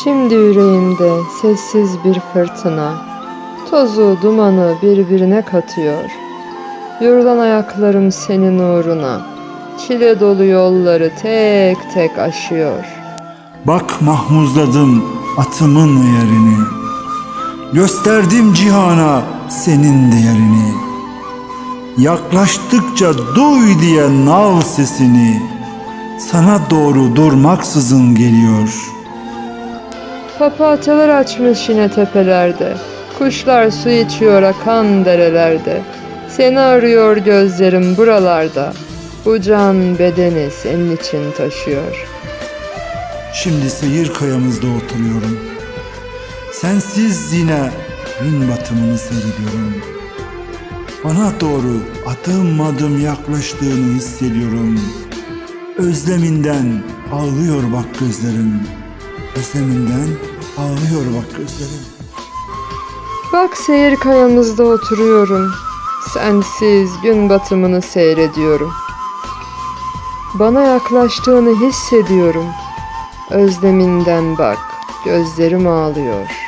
Şimdi yüreğimde sessiz bir fırtına, tozu dumanı birbirine katıyor. Yorulan ayaklarım senin uğruna, çile dolu yolları tek tek aşıyor. Bak mahmuzladım atımın yerini. Gösterdim cihana senin değerini. Yaklaştıkça duy diye nal sesini. Sana doğru durmaksızın geliyor. Papatyalar açmış yine tepelerde, kuşlar su içiyor akan derelerde. Seni arıyor gözlerim buralarda, bu can bedeni senin için taşıyor. Şimdi seyir kayamızda oturuyorum. Sensiz yine gün batımını seyrediyorum. Bana doğru adım adım yaklaştığını hissediyorum. Özleminden ağlıyor bak gözlerim. Özleminden ağlıyor bak gözlerim. Bak seyir kayamızda oturuyorum. Sensiz gün batımını seyrediyorum. Bana yaklaştığını hissediyorum. Özleminden bak, gözlerim ağlıyor.